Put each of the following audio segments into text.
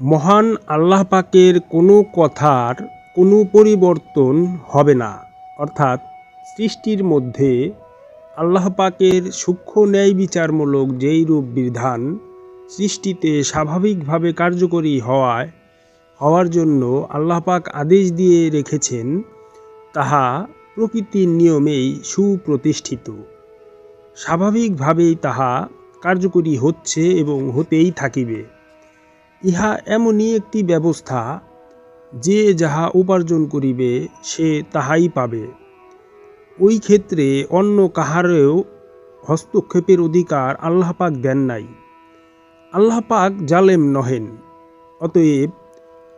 মহান আল্লাহ পাকের কোনো কথার কোনো পরিবর্তন হবে না। অর্থাৎ সৃষ্টির মধ্যে আল্লাহ পাকের সূক্ষ্ম ন্যায় বিচারমূলক যেই রূপ বিধান সৃষ্টিতে স্বাভাবিকভাবে কার্যকরী হওয়ায়, হওয়ার জন্য আল্লাহ পাক আদেশ দিয়ে রেখেছেন, তাহা প্রকৃতির নিয়মেই সুপ্রতিষ্ঠিত। স্বাভাবিকভাবেই তাহা কার্যকরী হচ্ছে এবং হতেই থাকিবে। ইহা এমনই একটি ব্যবস্থা যে যাহা উপার্জন করিবে, সে তাহাই পাবে। ওই ক্ষেত্রে অন্য কাহারেও হস্তক্ষেপের অধিকার আল্লাহ পাক দেন নাই। আল্লাহ পাক জালেম নহেন, অতএব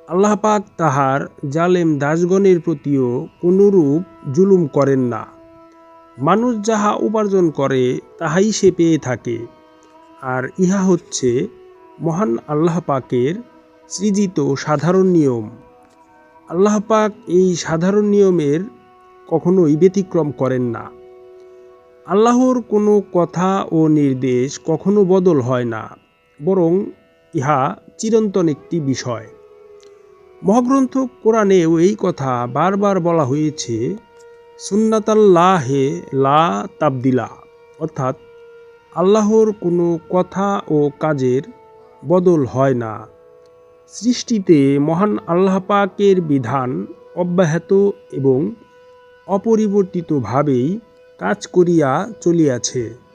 আল্লাহ পাক তাহার জালেম দাসগণের প্রতিও কোনরূপ জুলুম করেন না। মানুষ যাহা উপার্জন করে, তাহাই সে পেয়ে থাকে। আর ইহা হচ্ছে মহান আল্লাহ পাকের সৃজিত সাধারণ নিয়ম। আল্লাহ পাক এই সাধারণ নিয়মের কখনোই ব্যতিক্রম করেন না। আল্লাহর কোনো কথা ও নির্দেশ কখনো বদল হয় না, বরং ইহা চিরন্তন একটি বিষয়। মহাগ্রন্থ কোরআনেও এই কথা বারবার বলা হয়েছে, সুন্নাতাল্লাহে লা তাবদিলা, অর্থাৎ আল্লাহর কোনো কথা ও কাজের বদল হয় না। সৃষ্টিতে মহান আল্লাহ পাকের বিধান অব্যাহত এবং অপরিবর্তিতভাবেই কাজ করিয়া চলিয়াছে।